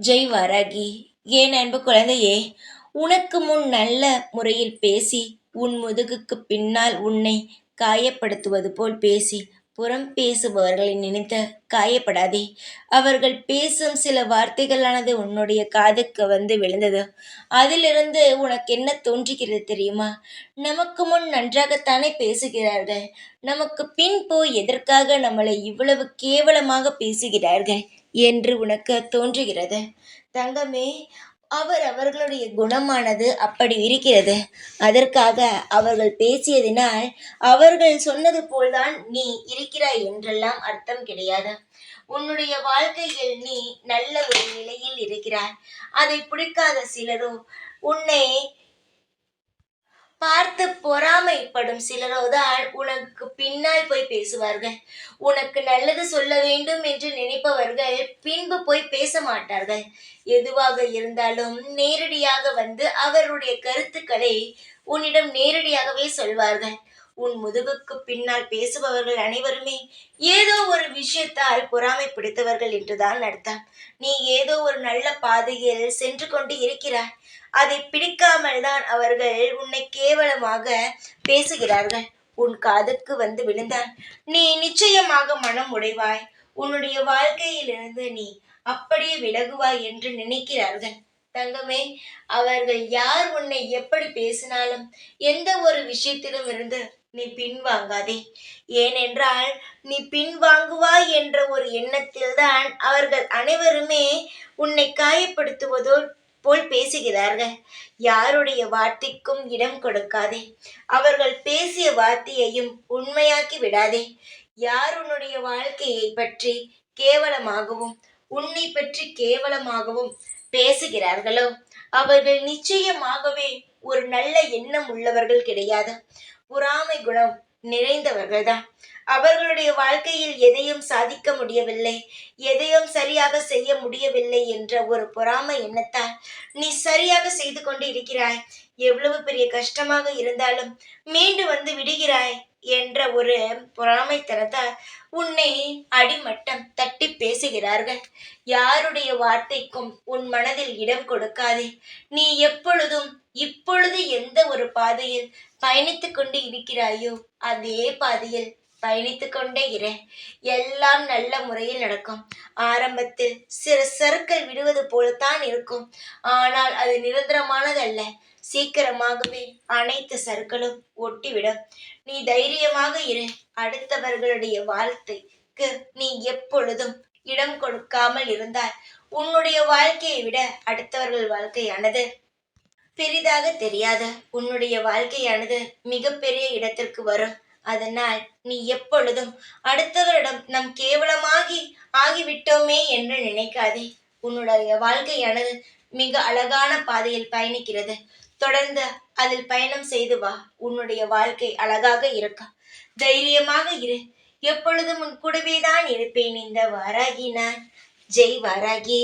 ஜெய் வரகி. ஏன் அன்பு குழந்தையே உனக்கு முன் நல்ல முறையில் பேசி உன் முதுகுக்கு பின்னால் உன்னை காயப்படுத்துவது போல் பேசி புறம் பேசுபவர்களை நினைத்து காயப்படாதே. அவர்கள் பேசும் சில வார்த்தைகளானது உன்னுடைய காதுக்கு வந்து விழுந்தது. அதிலிருந்து உனக்கு என்ன தோன்றுகிறது தெரியுமா? நமக்கு முன் நன்றாகத்தானே பேசுகிறார்கள். நமக்கு பின் போய் எதற்காக நம்மளை இவ்வளவு கேவலமாக பேசுகிறார்கள்? என்று உனக்கு தோன்றுகிறது. தங்கமே அவர் அவர்களுடைய குணமானது அப்படி இருக்கிறது. அதற்காக அவர்கள் பேசியதினால் அவர்கள் சொன்னது போல்தான் நீ இருக்கிறாய் என்றெல்லாம் அர்த்தம் கிடையாது. உன்னுடைய வாழ்க்கையில் நீ நல்ல ஒரு நிலையில் இருக்கிறாய். அதை பிடிக்காத சிலரோ உன்னை பார்த்து பொறாமைப்படும் சிலரோதான் உனக்கு பின்னால் போய் பேசுவார்கள். உனக்கு நல்லது சொல்ல வேண்டும் என்று நினைப்பவர்கள் பின்பு போய் பேச மாட்டார்கள். எதுவாக இருந்தாலும் நேரடியாக வந்து அவருடைய கருத்துக்களை உன்னிடம் நேரடியாகவே சொல்வார்கள். உன் முதுகுக்கு பின்னால் பேசுபவர்கள் அனைவருமே ஏதோ ஒரு விஷயத்தால் பொறாமை பிடித்தவர்கள் என்றுதான் அர்த்தம். நீ ஏதோ ஒரு நல்ல பாதையில் சென்று கொண்டு இருக்கிறாய். அதை பிடிக்காமல் தான் அவர்கள் உன்னை கேவலமாக பேசுகிறார்கள். உன் காதுக்கு வந்து விழுந்தான் நீ நிச்சயமாக மனம் உடைவாய். உன்னுடைய வாழ்க்கையிலிருந்து நீ அப்படியே விலகுவாய் என்று நினைக்கிறார்கள். தங்கமே அவர்கள் யார் உன்னை எப்படி பேசினாலும் எந்த ஒரு விஷயத்திலும் இருந்து நீ பின்வாங்காதே. ஏனென்றால் நீ பின்வாங்குவாய் என்ற ஒரு எண்ணத்தில்தான் அவர்கள் அனைவருமே உன்னை காயப்படுத்துவதோ போல் பேசுகிறார்கள். யாருடைய வார்த்தைக்கும் இடம் கொடுக்காதே. அவர்கள் பேசிய வார்த்தையையும் உண்மையாக்கி விடாதே. யார் உன்னுடைய வாழ்க்கையை பற்றி கேவலமாகவும் உன்னை பற்றி கேவலமாகவும் பேசுகிறார்களோ? அவர்கள் நிச்சயமாகவே ஒரு நல்ல எண்ணம் உள்ளவர்கள் கிடையாது. பொறாமை குணம் நிறைந்தவர்கள்தான் அவர்களுடைய வாழ்க்கையில் எதையும் சாதிக்க முடியவில்லை எதையும் சரியாக செய்ய முடியவில்லை என்ற ஒரு பொறாமை எண்ணத்தால் நீ சரியாக செய்து கொண்டு இருக்கிறாய். எவ்வளவு பெரிய கஷ்டமாக இருந்தாலும் மீண்டு வந்து விடுகிறாய் என்ற ஒரு பொறாமைத்தனத்தால் உன்னை அடிமட்டம் தட்டி பேசுகிறார்கள். யாருடைய வார்த்தைக்கும் உன் மனதில் இடம் கொடுக்காதே. நீ எப்பொழுதும் இப்பொழுது எந்த ஒரு பாதையில் பயணித்து கொண்டு இருக்கிறாயோ அதே பாதையில் பயணித்து கொண்டே இரு. எல்லாம் நல்ல முறையில் நடக்கும். ஆரம்பத்தில் சிறு சறுக்கள் விடுவது போலத்தான் இருக்கும். ஆனால் அது நிரந்தரமானதல்ல. சீக்கிரமாகவே அனைத்து சறுக்களும் ஒட்டிவிடும். நீ தைரியமாக இரு. அடுத்தவர்களுடைய வாழ்த்தைக்கு நீ எப்பொழுதும் இடம் கொடுக்காமல் இருந்தால் உன்னுடைய வாழ்க்கையை விட அடுத்தவர்கள் வாழ்க்கையானது பெரிதாக தெரியாத உன்னுடைய வாழ்க்கையானது மிகப்பெரிய இடத்திற்கு வரும். அதனால் நீ எப்பொழுதும் அடுத்தவரிடம் நம் கேவலமாகி ஆகிவிட்டோமே என்று நினைக்காதே. உன்னுடைய வாழ்க்கையானது மிக அழகான பாதையில் பயணிக்கிறது. தொடர்ந்து அதில் பயணம் செய்து வா. உன்னுடைய வாழ்க்கை அழகாக இருக்கும் தைரியமாக இரு. எப்பொழுதும் உன் கூடவே தான் இருப்பேன். இந்த வாராகி நான். ஜெய் வாராகி.